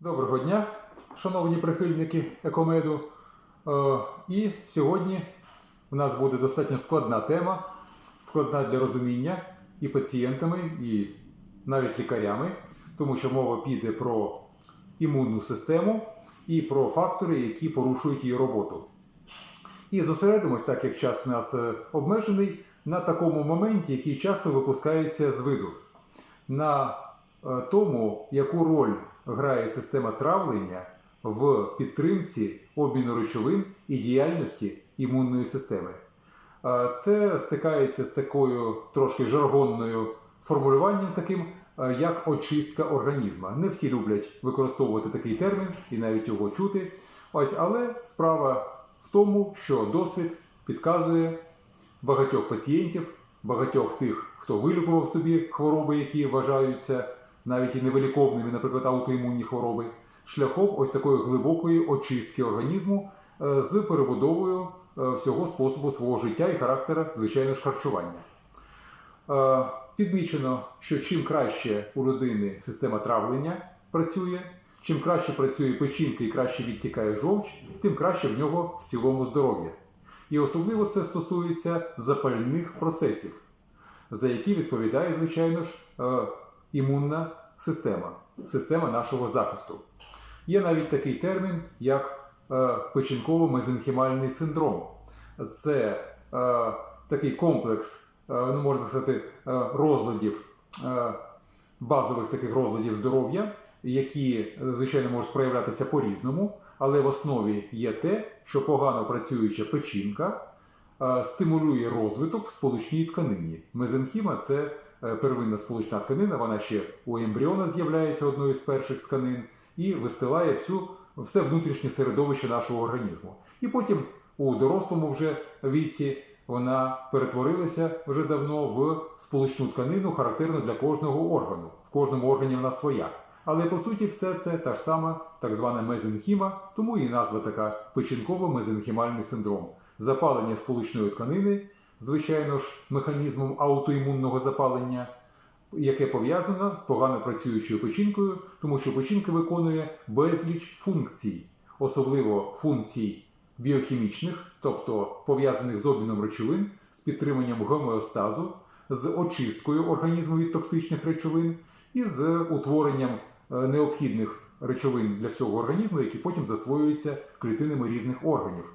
Доброго дня, шановні прихильники екомеду. Е, І сьогодні у нас буде достатньо складна тема, складна для розуміння і пацієнтами, і навіть лікарями, тому що мова піде про імунну систему і про фактори, які порушують її роботу. І зосередимось, так як час у нас е, обмежений, на такому моменті, який часто випускається з виду, на е, тому, яку роль грає система травлення в підтримці обміну речовин і діяльності імунної системи. Це стикається з такою трошки жаргонною формулюванням, таким як очистка організма. Не всі люблять використовувати такий термін і навіть його чути. Ось, але справа в тому, що досвід підказує багатьох пацієнтів, багатьох тих, хто вилікував собі хвороби, які вважаються навіть і невиліковними, наприклад, аутоімунні хвороби, шляхом ось такої глибокої очистки організму е, з перебудовою е, всього способу свого життя і характера, звичайно ж, харчування. Е, Підмічено, що чим краще у людини система травлення працює, чим краще працює печінка і краще відтікає жовч, тим краще в нього в цілому здоров'я. І особливо це стосується запальних процесів, за які відповідає, звичайно ж, імунна система, система нашого захисту. Є навіть такий термін, як е, печінково-мезенхімальний синдром. Це е, такий комплекс, е, ну можна сказати, розладів, базових таких розладів здоров'я, які, звичайно, можуть проявлятися по-різному, але в основі є те, що погано працююча печінка стимулює розвиток в сполучній тканині. Мезенхіма це первинна сполучна тканина, вона ще у ембріона з'являється одною з перших тканин і вистилає всю, все внутрішнє середовище нашого організму. І потім у дорослому вже віці вона перетворилася вже давно в сполучну тканину, характерну для кожного органу. В кожному органі вона своя. Але по суті, все це та ж сама так звана мезенхіма, тому і назва така печінково-мезенхімальний синдром. Запалення сполучної тканини, звичайно ж, механізмом аутоімунного запалення, яке пов'язано з погано працюючою печінкою, тому що печінка виконує безліч функцій, особливо функцій біохімічних, тобто пов'язаних з обміном речовин, з підтриманням гомеостазу, з очисткою організму від токсичних речовин і з утворенням е, необхідних речовин для всього організму, які потім засвоюються клітинами різних органів.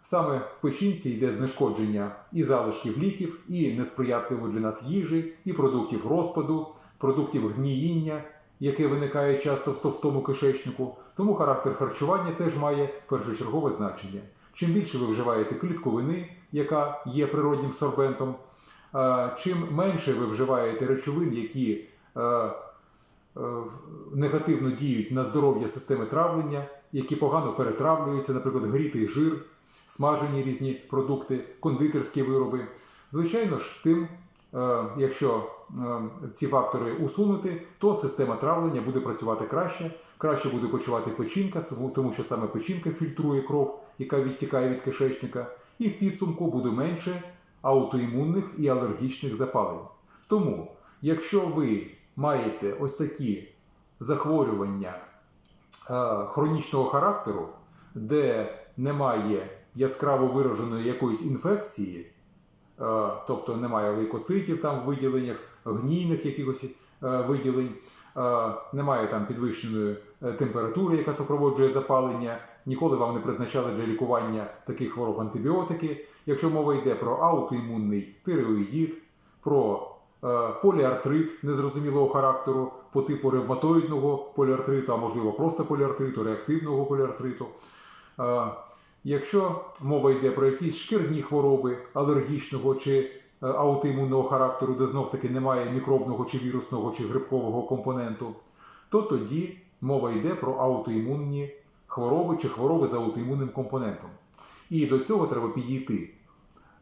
Саме в печінці йде знешкодження і залишків ліків, і несприятливої для нас їжі, і продуктів розпаду, продуктів гніїння, яке виникає часто в товстому кишечнику. Тому характер харчування теж має першочергове значення. Чим більше ви вживаєте клітковини, яка є природнім сорбентом, чим менше ви вживаєте речовин, які е, е, негативно діють на здоров'я системи травлення, які погано перетравлюються, наприклад, грітий жир, смажені різні продукти, кондитерські вироби. Звичайно ж, тим, е, якщо е, ці фактори усунути, то система травлення буде працювати краще, краще буде почувати печінка, тому що саме печінка фільтрує кров, яка відтікає від кишечника, і в підсумку буде менше аутоімунних і алергічних запалень. Тому, якщо ви маєте ось такі захворювання е, хронічного характеру, де немає яскраво вираженої якоїсь інфекції, е, тобто немає лейкоцитів там в виділеннях, гнійних якихось е, виділень, е, немає там підвищеної температури, яка супроводжує запалення, ніколи вам не призначали для лікування таких хвороб антибіотики. Якщо мова йде про аутоімунний тиреоїдіт, про поліартрит незрозумілого характеру по типу ревматоїдного поліартриту, а можливо просто поліартриту, реактивного поліартриту. Е, Якщо мова йде про якісь шкірні хвороби алергічного чи е, аутоімунного характеру, де знов таки немає мікробного чи вірусного чи грибкового компоненту, то тоді мова йде про аутоімунні хвороби чи хвороби з аутоімунним компонентом. І до цього треба підійти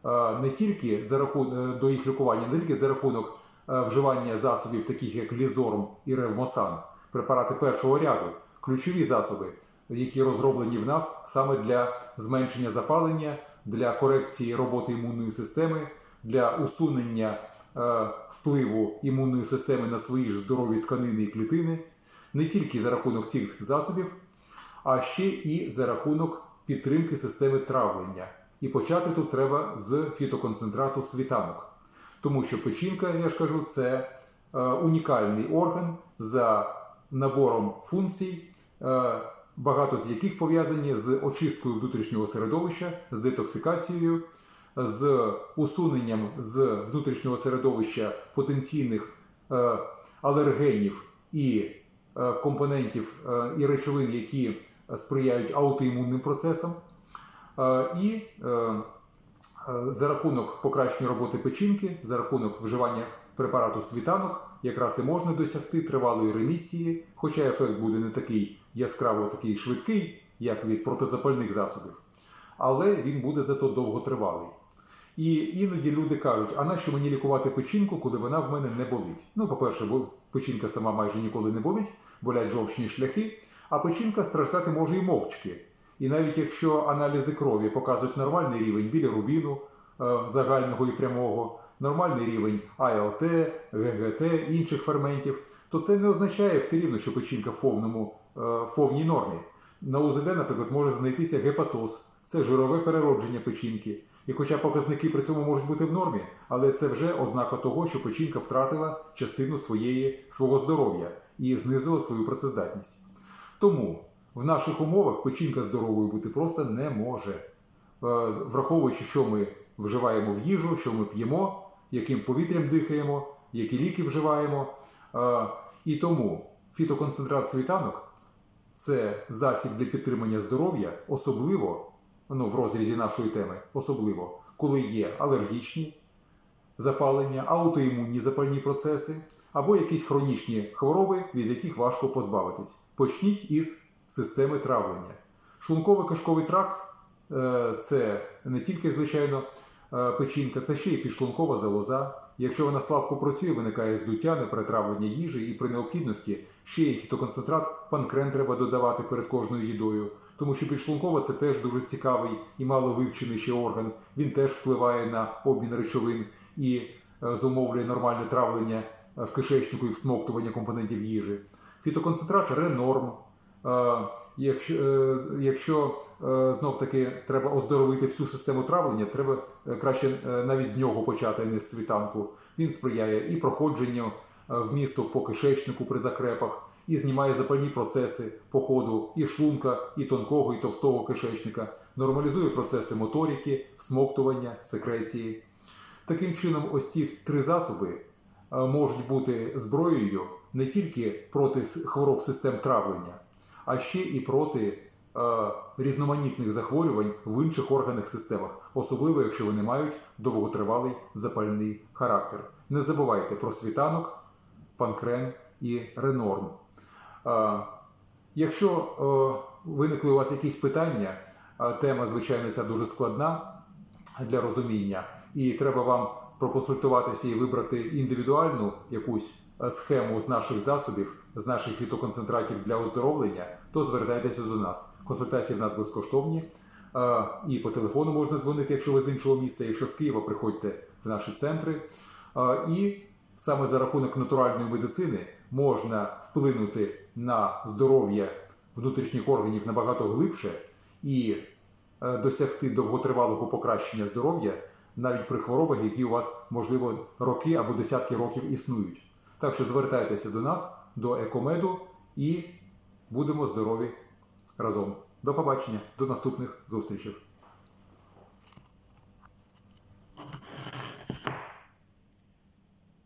е, не тільки за рахунок до їх лікування, не тільки за рахунок е, вживання засобів, таких як лізорм і ревмосан, препарати першого ряду, ключові засоби, які розроблені в нас саме для зменшення запалення, для корекції роботи імунної системи, для усунення е, впливу імунної системи на свої ж здорові тканини і клітини. не тільки за рахунок цих засобів, а ще і за рахунок підтримки системи травлення. І почати тут треба з фітоконцентрату світанок. Тому що печінка, я ж кажу, це е, унікальний орган за набором функцій, е, багато з яких пов'язані з очисткою внутрішнього середовища, з детоксикацією, з усуненням з внутрішнього середовища потенційних е, алергенів і е, компонентів е, і речовин, які сприяють аутоімунним процесам. І за рахунок покращення роботи печінки, за рахунок вживання препарату світанок, якраз і можна досягти тривалої ремісії, хоча ефект буде не такий яскраво такий швидкий, як від протизапальних засобів, але він буде зато довготривалий. І іноді люди кажуть, а нащо мені лікувати печінку, коли вона в мене не болить? Ну, по-перше, печінка сама майже ніколи не болить, болять жовчні шляхи, а печінка страждати може і мовчки. І навіть якщо аналізи крові показують нормальний рівень білірубіну е, загального і прямого, нормальний рівень АЛТ, ГГТ, інших ферментів, то це не означає все рівно, що печінка в, повному, е, в повній нормі. На УЗД, наприклад, може знайтися гепатоз, це жирове переродження печінки. І хоча показники при цьому можуть бути в нормі, але це вже ознака того, що печінка втратила частину своєї, свого здоров'я і знизила свою працездатність. Тому в наших умовах печінка здоровою бути просто не може. Е, Враховуючи, що ми вживаємо в їжу, що ми п'ємо, яким повітрям дихаємо, які ліки вживаємо. І тому фітоконцентрат світанок це засіб для підтримання здоров'я, особливо ну, в розрізі нашої теми, особливо коли є алергічні запалення, аутоімунні запальні процеси або якісь хронічні хвороби, від яких важко позбавитись. Почніть із системи травлення. Шлунково-кишковий тракт е, це не тільки, звичайно, печінка, це ще й підшлункова залоза. Якщо вона слабко працює, виникає здуття, неперетравлення їжі, і при необхідності ще й фітоконцентрат панкрен треба додавати перед кожною їдою. Тому що підшлункова це теж дуже цікавий і мало вивчений ще орган. Він теж впливає на обмін речовин і е, зумовлює нормальне травлення е, в кишечнику і всмоктування компонентів їжі. Фітоконцентрат ренорм. Якщо, е, якщо е, знов таки треба оздоровити всю систему травлення, треба е, краще навіть з нього почати, а не з світанку. Він сприяє і проходженню е, вмісту по кишечнику при закрепах, і знімає запальні процеси по ходу і шлунка, і тонкого, і товстого кишечника, нормалізує процеси моторики, всмоктування, секреції. Таким чином, ось ці три засоби можуть бути зброєю не тільки проти хвороб систем травлення, а ще і проти е, різноманітних захворювань в інших органах системах, особливо якщо вони мають довготривалий запальний характер. Не забувайте про світанок, панкрен і ренорм. Е, Якщо е, виникли у вас якісь питання, а тема, звичайно, ця дуже складна для розуміння, і треба вам проконсультуватися і вибрати індивідуальну якусь е, схему з наших засобів, з наших фітоконцентратів для оздоровлення, то звертайтеся до нас. Консультації в нас безкоштовні. Е, І по телефону можна дзвонити, якщо ви з іншого міста. Якщо з Києва, приходьте в наші центри. Е, І саме за рахунок натуральної медицини можна вплинути на здоров'я внутрішніх органів набагато глибше і досягти довготривалого покращення здоров'я навіть при хворобах, які у вас, можливо, роки або десятки років існують. Так що звертайтеся до нас, до Екомеду, і будемо здорові разом. До побачення, до наступних зустрічей.